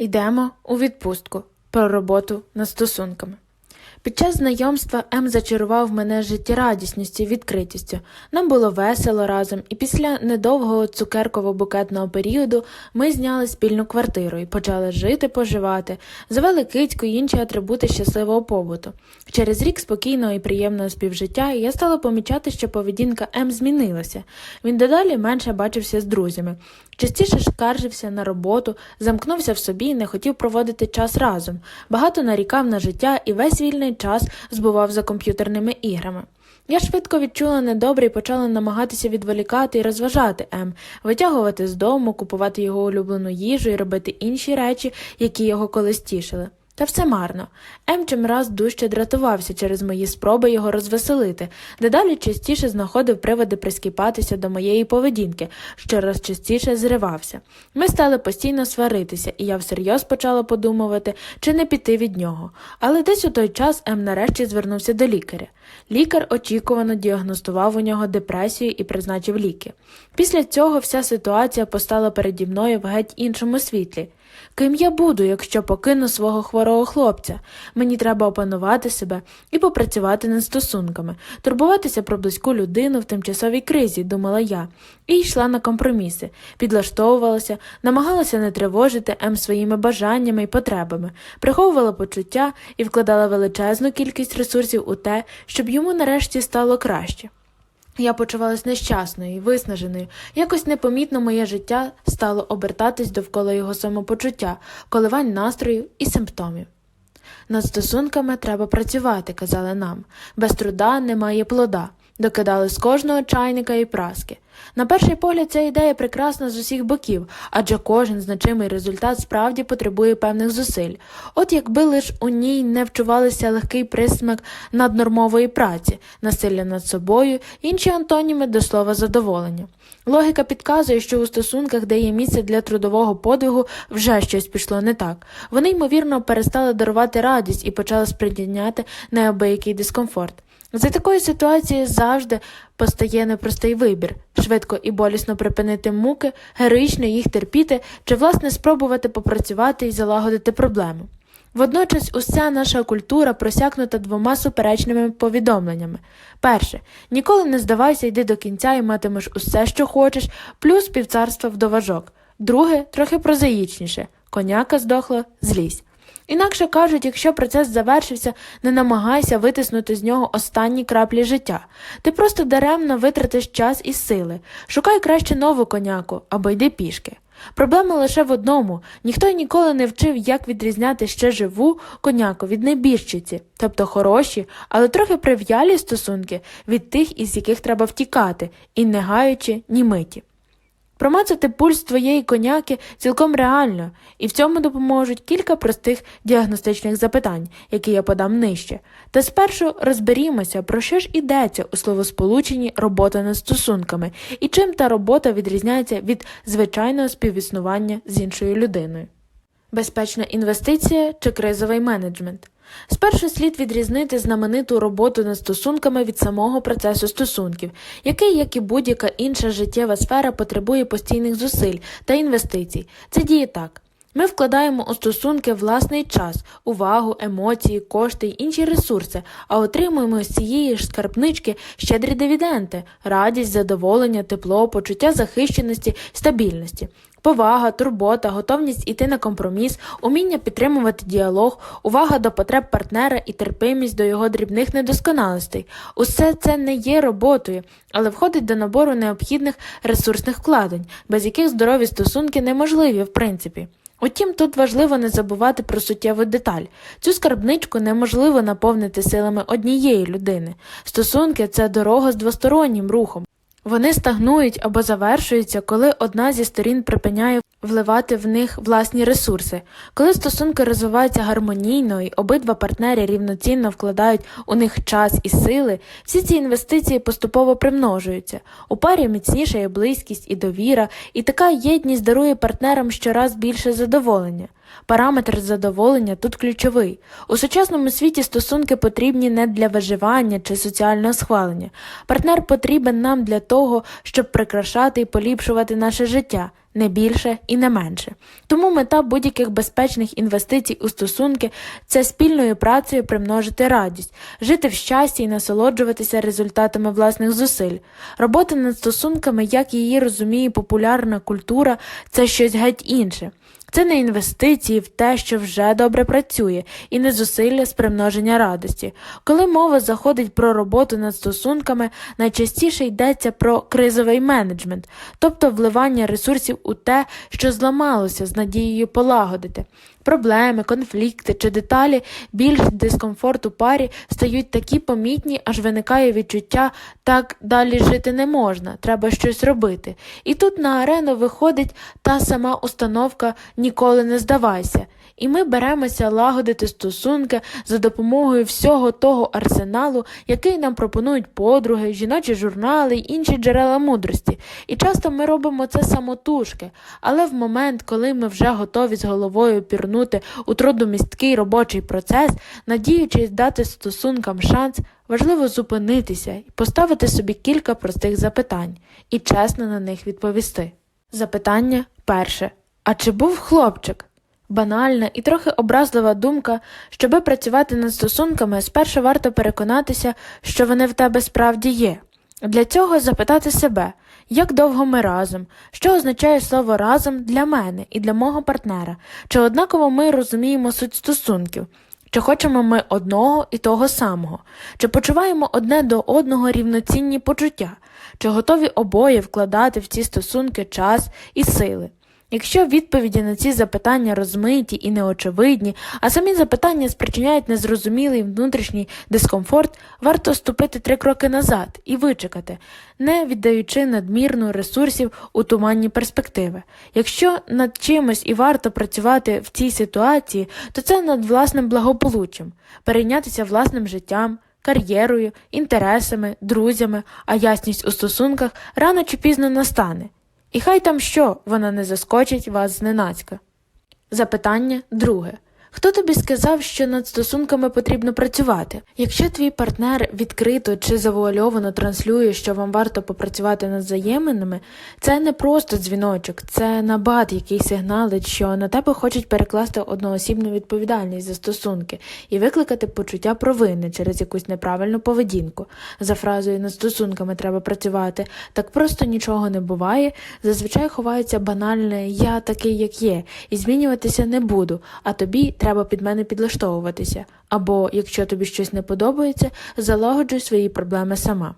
Йдемо у відпустку про роботу над стосунками. Під час знайомства М зачарував мене життєрадісністю і відкритістю. Нам було весело разом, і після недовгого цукерково-букетного періоду ми зняли спільну квартиру і почали жити, поживати, завели кицьку і інші атрибути щасливого побуту. Через рік спокійного і приємного співжиття я стала помічати, що поведінка М змінилася. Він дедалі менше бачився з друзями, частіше скаржився на роботу, замкнувся в собі і не хотів проводити час разом, багато нарікав на життя і весь вільний час збував за комп'ютерними іграми. Я швидко відчула недобре і почала намагатися відволікати і розважати М, витягувати з дому, купувати його улюблену їжу і робити інші речі, які його колись тішили. Та все марно. М чимраз дужче дратувався через мої спроби його розвеселити, дедалі частіше знаходив приводи прискіпатися до моєї поведінки, щораз частіше зривався. Ми стали постійно сваритися, і я всерйоз почала подумувати, чи не піти від нього. Але десь у той час М нарешті звернувся до лікаря. Лікар очікувано діагностував у нього депресію і призначив ліки. Після цього вся ситуація постала переді мною в геть іншому світлі. Ким я буду, якщо покину свого хворого хлопця? Мені треба опанувати себе і попрацювати над стосунками, турбуватися про близьку людину в тимчасовій кризі, думала я, і йшла на компроміси, підлаштовувалася, намагалася не тривожити М своїми бажаннями і потребами, приховувала почуття і вкладала величезну кількість ресурсів у те, щоб йому нарешті стало краще. Я почувалась нещасною виснаженою. Якось непомітно моє життя стало обертатись довкола його самопочуття, коливань настрою і симптомів. Над стосунками треба працювати, казали нам. Без труда немає плода. Докидали з кожного чайника і праски. На перший погляд, ця ідея прекрасна з усіх боків, адже кожен значимий результат справді потребує певних зусиль. От якби лиш у ній не вчувалися легкий присмак наднормової праці, насилля над собою, інші антоніми до слова задоволення. Логіка підказує, що у стосунках, де є місце для трудового подвигу, вже щось пішло не так. Вони, ймовірно, перестали дарувати радість і почали сприйняти неабиякий дискомфорт. За такої ситуації завжди постає непростий вибір швидко і болісно припинити муки, героїчно їх терпіти чи, власне, спробувати попрацювати і залагодити проблему. Водночас уся наша культура просякнута двома суперечними повідомленнями. Перше, ніколи не здавайся, йди до кінця і матимеш усе, що хочеш, плюс півцарства вдоважок. Друге, трохи прозаїчніше коняка здохла, злізь. Інакше кажуть, якщо процес завершився, не намагайся витиснути з нього останні краплі життя. Ти просто даремно витратиш час і сили. Шукай краще нову коняку або йди пішки. Проблема лише в одному ніхто ніколи не вчив, як відрізняти ще живу коняку від небіжчиці, тобто хороші, але трохи прив'ялі стосунки від тих, із яких треба втікати, і не гаючи ні миті. Промацати пульс твоєї коняки цілком реально, і в цьому допоможуть кілька простих діагностичних запитань, які я подам нижче. Та спершу розберімося, про що ж ідеться у словосполученні робота над стосунками і чим та робота відрізняється від звичайного співіснування з іншою людиною. Безпечна інвестиція чи кризовий менеджмент. Спершу слід відрізнити знамениту роботу над стосунками від самого процесу стосунків, який, як і будь-яка інша життєва сфера, потребує постійних зусиль та інвестицій. Це діє так. Ми вкладаємо у стосунки власний час, увагу, емоції, кошти й інші ресурси, а отримуємо з цієї ж скарбнички щедрі дивіденти, радість, задоволення, тепло, почуття захищеності, стабільності. Повага, турбота, готовність іти на компроміс, уміння підтримувати діалог, увага до потреб партнера і терпимість до його дрібних недосконалостей. Усе це не є роботою, але входить до набору необхідних ресурсних вкладень, без яких здорові стосунки неможливі в принципі. Утім, тут важливо не забувати про суттєву деталь. Цю скарбничку неможливо наповнити силами однієї людини. Стосунки це дорога з двостороннім рухом. Вони стагнують або завершуються, коли одна зі сторін припиняє вливати в них власні ресурси. Коли стосунки розвиваються гармонійно і обидва партнери рівноцінно вкладають у них час і сили, всі ці інвестиції поступово примножуються. У парі міцніша є близькість і довіра, і така єдність дарує партнерам щораз більше задоволення. Параметр задоволення тут ключовий. У сучасному світі стосунки потрібні не для виживання чи соціального схвалення. Партнер потрібен нам для того, щоб прикрашати і поліпшувати наше життя. Не більше і не менше. Тому мета будь-яких безпечних інвестицій у стосунки це спільною працею примножити радість, жити в щасті і насолоджуватися результатами власних зусиль. Робота над стосунками, як її розуміє популярна культура, це щось геть інше. Це не інвестиції в те, що вже добре працює, і не зусилля з примноження радості. Коли мова заходить про роботу над стосунками, найчастіше йдеться про кризовий менеджмент, тобто вливання ресурсів у те, що зламалося з надією полагодити. Проблеми, конфлікти чи деталі більш дискомфорту парі стають такі помітні, аж виникає відчуття так далі жити не можна, треба щось робити. І тут на арену виходить та сама установка ніколи не здавайся. І ми беремося лагодити стосунки за допомогою всього того арсеналу, який нам пропонують подруги, жіночі журнали й інші джерела мудрості. І часто ми робимо це самотужки, але в момент, коли ми вже готові з головою пірнути у трудомісткий робочий процес, надіючись дати стосункам шанс, важливо зупинитися і поставити собі кілька простих запитань і чесно на них відповісти. Запитання перше. А чи був хлопчик? Банальна і трохи образлива думка, щоби працювати над стосунками, спершу варто переконатися, що вони в тебе справді є. Для цього запитати себе, як довго ми разом, що означає слово разом для мене і для мого партнера, чи однаково ми розуміємо суть стосунків, чи хочемо ми одного і того самого, чи почуваємо одне до одного рівноцінні почуття, чи готові обоє вкладати в ці стосунки час і сили. Якщо відповіді на ці запитання розмиті і неочевидні, а самі запитання спричиняють незрозумілий внутрішній дискомфорт, варто ступити три кроки назад і вичекати, не віддаючи надмірно ресурсів у туманні перспективи. Якщо над чимось і варто працювати в цій ситуації, то це над власним благополуччям, перейнятися власним життям. Кар'єрою, інтересами, друзями, а ясність у стосунках рано чи пізно настане. І хай там що, вона не заскочить вас зненацька. Запитання друге. Хто тобі сказав, що над стосунками потрібно працювати? Якщо твій партнер відкрито чи завуальовано транслює, що вам варто попрацювати над взаєминами, це не просто дзвіночок, це набат, який сигналить, що на тебе хочуть перекласти одноосібну відповідальність за стосунки і викликати почуття провини через якусь неправильну поведінку. За фразою над стосунками треба працювати, так просто нічого не буває. Зазвичай ховається банальне я такий, як є, і змінюватися не буду, а тобі треба під мене підлаштовуватися, або, якщо тобі щось не подобається, залагоджуй свої проблеми сама.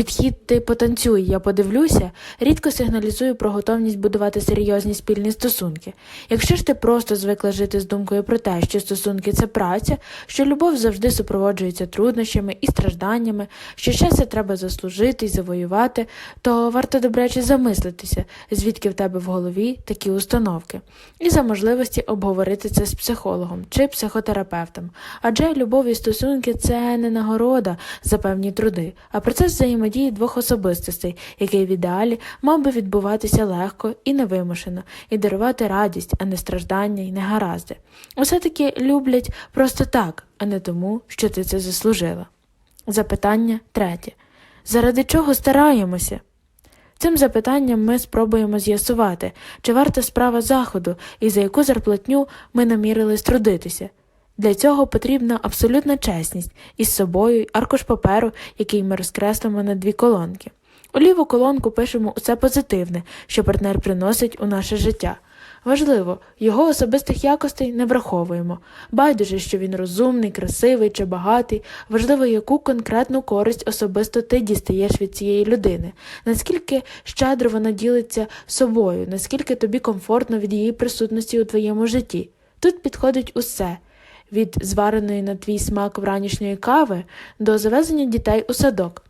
Підхід ти потанцюй, я подивлюся, рідко сигналізує про готовність будувати серйозні спільні стосунки. Якщо ж ти просто звикла жити з думкою про те, що стосунки це праця, що любов завжди супроводжується труднощами і стражданнями, що щастя треба заслужити і завоювати, то варто добряче замислитися, звідки в тебе в голові такі установки, і за можливості обговорити це з психологом чи психотерапевтом. Адже любов і стосунки це не нагорода за певні труди, а процес взаємодії двох особистостей, який в ідеалі мав би відбуватися легко і невимушено, і дарувати радість, а не страждання і негаразди. Усе таки люблять просто так, а не тому, що ти це заслужила. Запитання третє. Заради чого стараємося? Цим запитанням ми спробуємо з'ясувати, чи варта справа заходу і за яку зарплатню ми намірились трудитися. Для цього потрібна абсолютна чесність із собою аркуш паперу, який ми розкреслимо на дві колонки. У ліву колонку пишемо усе позитивне, що партнер приносить у наше життя. Важливо, його особистих якостей не враховуємо. Байдуже, що він розумний, красивий чи багатий, важливо, яку конкретну користь особисто ти дістаєш від цієї людини, наскільки щедро вона ділиться собою, наскільки тобі комфортно від її присутності у твоєму житті. Тут підходить усе від звареної на твій смак вранішньої кави до завезення дітей у садок,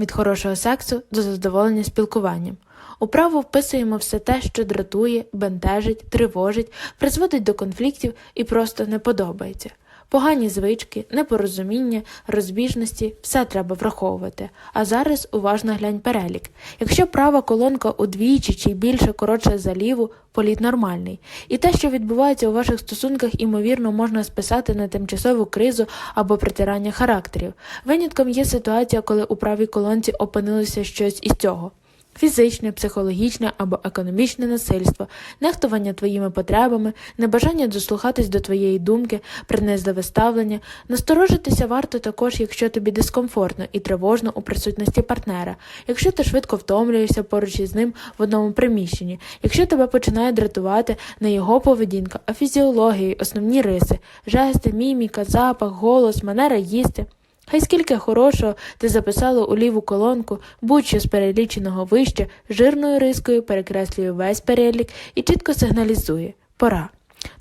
від хорошого сексу до задоволення спілкуванням. У право вписуємо все те, що дратує, бентежить, тривожить, призводить до конфліктів і просто не подобається. Погані звички, непорозуміння, розбіжності все треба враховувати. А зараз уважно глянь перелік. Якщо права колонка удвічі чи більше коротша за ліву, політ нормальний. І те, що відбувається у ваших стосунках, імовірно, можна списати на тимчасову кризу або притирання характерів. Винятком є ситуація, коли у правій колонці опинилося щось із цього. Фізичне, психологічне або економічне насильство, нехтування твоїми потребами, небажання дослухатись до твоєї думки, принизливе ставлення. Насторожитися варто також, якщо тобі дискомфортно і тривожно у присутності партнера, якщо ти швидко втомлюєшся поруч із ним в одному приміщенні, якщо тебе починає дратувати не його поведінка, а фізіологія, основні риси, жести, міміка, запах, голос, манера їсти. Хай скільки хорошого ти записала у ліву колонку, будь-що з переліченого вище, жирною рискою перекреслює весь перелік і чітко сигналізує пора.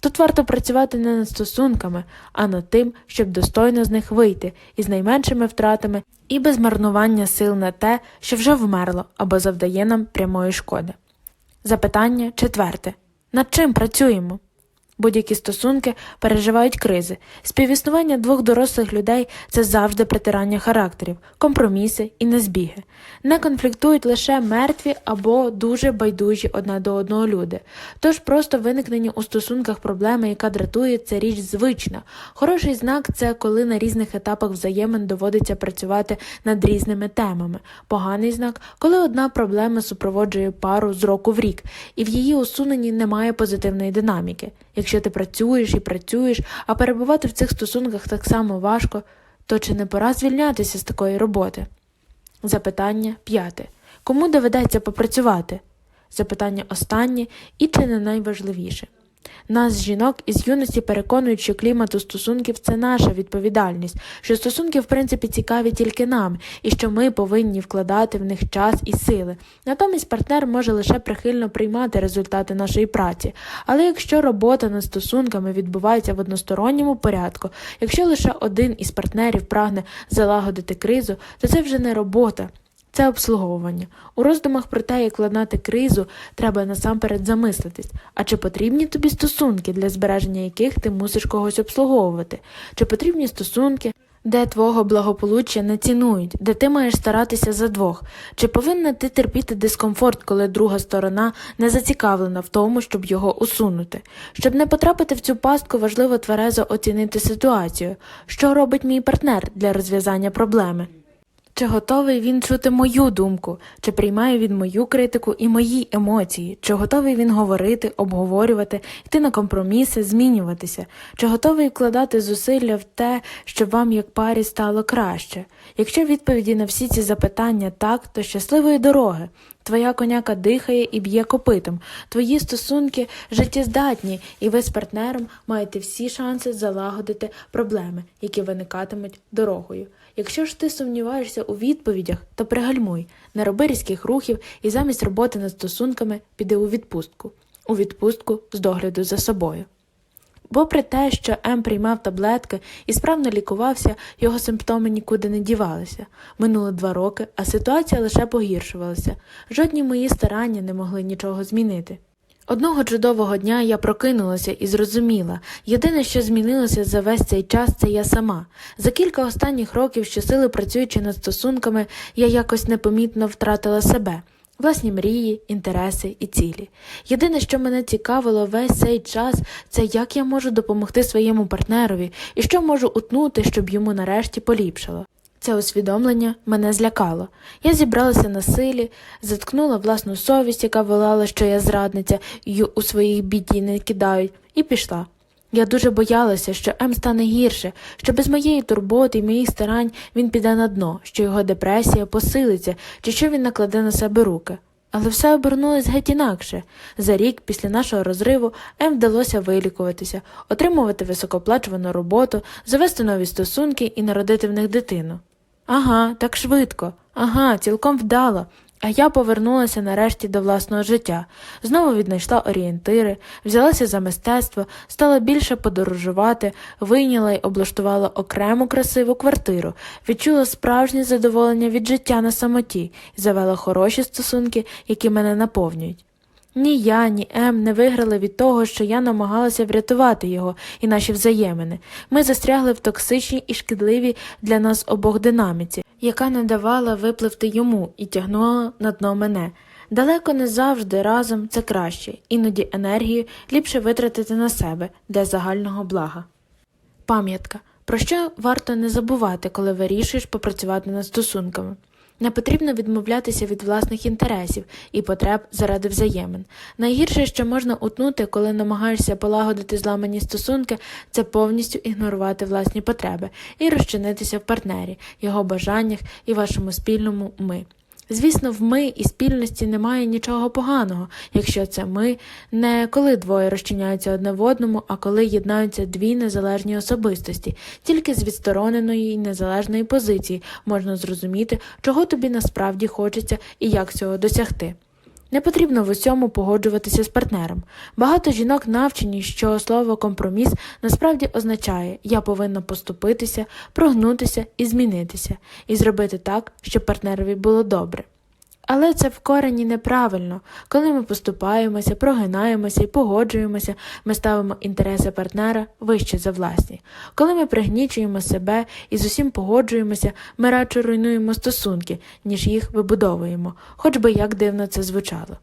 Тут варто працювати не над стосунками, а над тим, щоб достойно з них вийти із найменшими втратами і без марнування сил на те, що вже вмерло або завдає нам прямої шкоди. Запитання четверте. Над чим працюємо? Будь-які стосунки переживають кризи. Співіснування двох дорослих людей це завжди притирання характерів, компроміси і незбіги. Не конфліктують лише мертві або дуже байдужі одне до одного люди. Тож просто виникнення у стосунках проблеми, яка дратує, це річ звична. Хороший знак це коли на різних етапах взаємин доводиться працювати над різними темами. Поганий знак, коли одна проблема супроводжує пару з року в рік, і в її усуненні немає позитивної динаміки. Якщо ти працюєш і працюєш, а перебувати в цих стосунках так само важко, то чи не пора звільнятися з такої роботи? Запитання п'яте. Кому доведеться попрацювати? Запитання останнє і чи не найважливіше. Нас, жінок, із юності переконують, що клімат у стосунків це наша відповідальність, що стосунки, в принципі, цікаві тільки нам, і що ми повинні вкладати в них час і сили. Натомість партнер може лише прихильно приймати результати нашої праці. Але якщо робота над стосунками відбувається в односторонньому порядку, якщо лише один із партнерів прагне залагодити кризу, то це вже не робота. Це обслуговування. У роздумах про те, як владнати кризу, треба насамперед замислитись, а чи потрібні тобі стосунки, для збереження яких ти мусиш когось обслуговувати, чи потрібні стосунки, де твого благополуччя не цінують, де ти маєш старатися за двох, чи повинна ти терпіти дискомфорт, коли друга сторона не зацікавлена в тому, щоб його усунути. Щоб не потрапити в цю пастку, важливо тверезо оцінити ситуацію, що робить мій партнер для розв'язання проблеми. Чи готовий він чути мою думку, чи приймає він мою критику і мої емоції, чи готовий він говорити, обговорювати, йти на компроміси, змінюватися, чи готовий вкладати зусилля в те, щоб вам як парі стало краще? Якщо відповіді на всі ці запитання так, то щасливої дороги. Твоя коняка дихає і б'є копитом, твої стосунки життєздатні, і ви з партнером маєте всі шанси залагодити проблеми, які виникатимуть дорогою. Якщо ж ти сумніваєшся у відповідях, то пригальмуй, не роби різких рухів і замість роботи над стосунками піди у відпустку, у відпустку з догляду за собою. Бо при те, що М приймав таблетки і справно лікувався, його симптоми нікуди не дівалися. Минуло два роки, а ситуація лише погіршувалася. Жодні мої старання не могли нічого змінити. Одного чудового дня я прокинулася і зрозуміла єдине, що змінилося за весь цей час, це я сама. За кілька останніх років, щосили працюючи над стосунками, я якось непомітно втратила себе. Власні мрії, інтереси і цілі. Єдине, що мене цікавило весь цей час, це як я можу допомогти своєму партнерові і що можу утнути, щоб йому нарешті поліпшало. Це усвідомлення мене злякало. Я зібралася на силі, заткнула власну совість, яка волала, що я зрадниця, і у своїх біді не кидають, і пішла. Я дуже боялася, що М стане гірше, що без моєї турботи і моїх старань він піде на дно, що його депресія посилиться, чи що він накладе на себе руки. Але все обернулось геть інакше. За рік після нашого розриву М вдалося вилікуватися, отримувати високоплачувану роботу, завести нові стосунки і народити в них дитину. Ага, так швидко, ага, цілком вдало. А я повернулася нарешті до власного життя, знову віднайшла орієнтири, взялася за мистецтво, стала більше подорожувати, вийняла й облаштувала окрему красиву квартиру, відчула справжнє задоволення від життя на самоті і завела хороші стосунки, які мене наповнюють. Ні я, ні Ем не виграли від того, що я намагалася врятувати його і наші взаємини. Ми застрягли в токсичній і шкідливій для нас обох динаміці, яка не давала випливти йому і тягнула на дно мене. Далеко не завжди разом це краще, іноді енергію ліпше витратити на себе для загального блага. Пам'ятка. Про що варто не забувати, коли вирішуєш попрацювати над стосунками? Не потрібно відмовлятися від власних інтересів і потреб заради взаємин. Найгірше, що можна утнути, коли намагаєшся полагодити зламані стосунки, це повністю ігнорувати власні потреби і розчинитися в партнері, його бажаннях і вашому спільному ми. Звісно, в ми і спільності немає нічого поганого, якщо це ми не коли двоє розчиняються одне в одному, а коли єднаються дві незалежні особистості. Тільки з відстороненої і незалежної позиції можна зрозуміти, чого тобі насправді хочеться і як цього досягти. Не потрібно в усьому погоджуватися з партнером. Багато жінок навчені, що слово компроміс насправді означає я повинна поступитися, прогнутися і змінитися, і зробити так, щоб партнерові було добре. Але це в корені неправильно. Коли ми поступаємося, прогинаємося і погоджуємося, ми ставимо інтереси партнера вище за власні. Коли ми пригнічуємо себе і з усім погоджуємося, ми радше руйнуємо стосунки, ніж їх вибудовуємо, хоч би як дивно це звучало.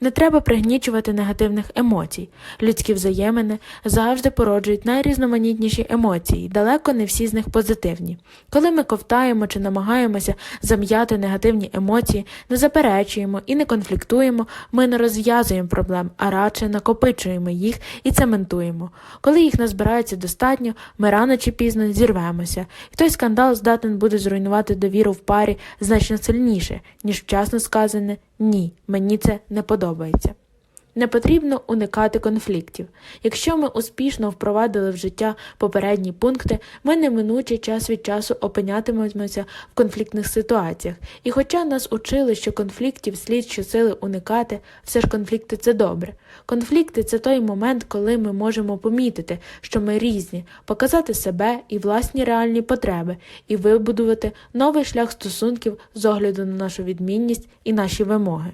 Не треба пригнічувати негативних емоцій. Людські взаємини завжди породжують найрізноманітніші емоції, далеко не всі з них позитивні. Коли ми ковтаємо чи намагаємося зам'яти негативні емоції, не заперечуємо і не конфліктуємо, ми не розв'язуємо проблем, а радше накопичуємо їх і цементуємо. Коли їх назбирається достатньо, ми рано чи пізно зірвемося, і той скандал здатен буде зруйнувати довіру в парі значно сильніше, ніж вчасно сказане ні, мені це не подобається. Не потрібно уникати конфліктів. Якщо ми успішно впровадили в життя попередні пункти, ми неминуче час від часу опинятимемося в конфліктних ситуаціях. І хоча нас учили, що конфліктів слід щосили уникати, все ж конфлікти це добре. Конфлікти це той момент, коли ми можемо помітити, що ми різні, показати себе і власні реальні потреби, і вибудувати новий шлях стосунків з огляду на нашу відмінність і наші вимоги.